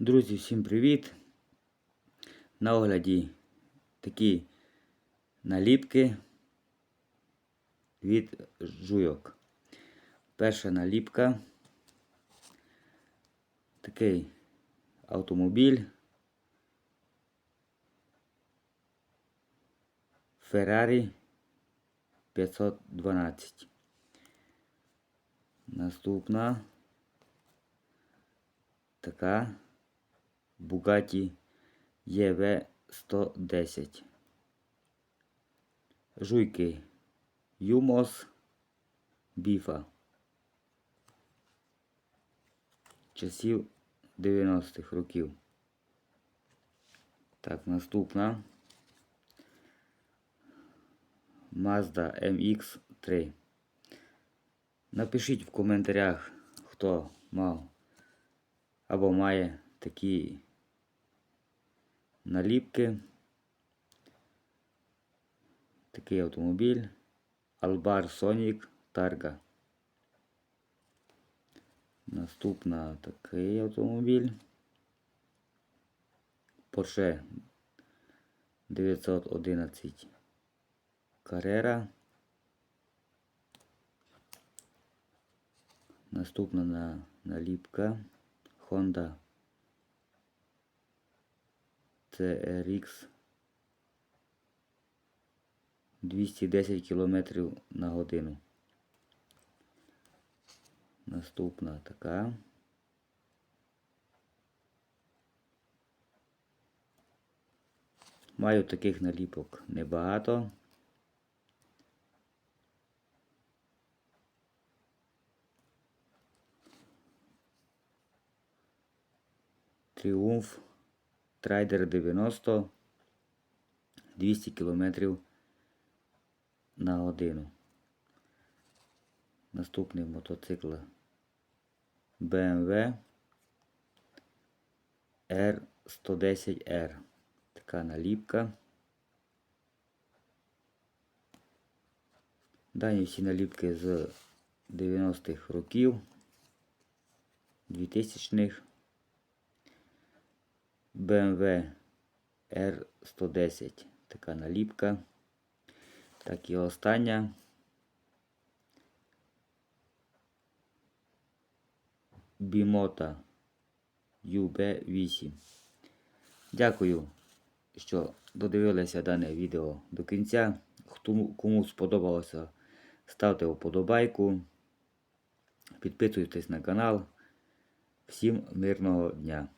Друзі, всім привіт! На огляді такі наліпки від жуйок. Перша наліпка. Такий автомобіль. Ferrari 512. Наступна така Bugatti EV 110. Жуйки Юмос Біфа. Часів 90-х років. Так, наступна Mazda MX3. Напишіть в коментарях, хто мав або має такі наліпки. Такий автомобіль. Albar Sonic Targa. Наступна такий автомобіль. Porsche 911 Carrera. Наступна на, наліпка Honda CRX 210 км на годину. Наступна така. Маю таких наліпок небагато. Тріумф Трайдер 90 200 км на годину. Наступний мотоцикл BMW R110R. Така наліпка. Дані всі наліпки з 90-х років, 2000-х. BMW R110. Така наліпка. Так і остання. Бімота UB8. Дякую, що додивилися дане відео до кінця. Хто, кому сподобалося, ставте вподобайку. Підписуйтесь на канал. Всім мирного дня!